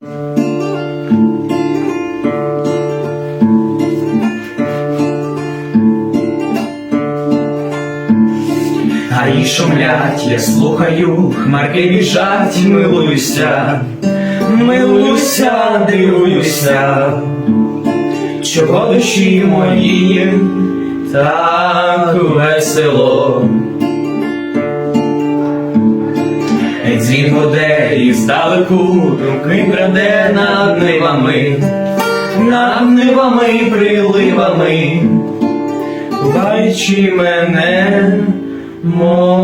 А і шумлять, я слухаю, хмарки біжать, милуюся, милуюся, дивуюся, чого душі мої так весело. Дзвін гуде і здалеку думки краде над нивами, над нивами, приливами, Бачи мене, мов.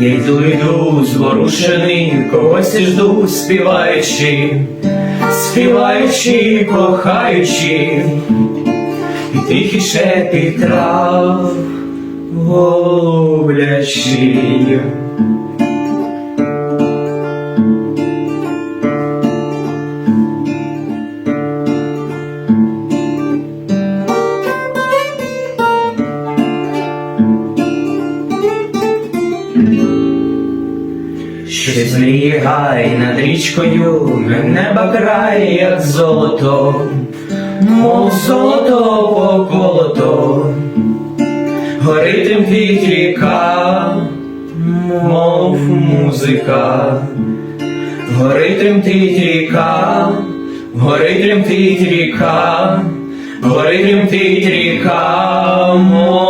Я йду, йду, зворушений, когось жду, співаючи, співаючи, кохаючи, і тихий шепіт трав голублячий. Щось мріє над річкою, неба край, як золото, мов золото поколото, горить тремтить ріка, мов музика, горитим тремтить ріка, горить тремтить ріка, горить тремтить ріка, мов.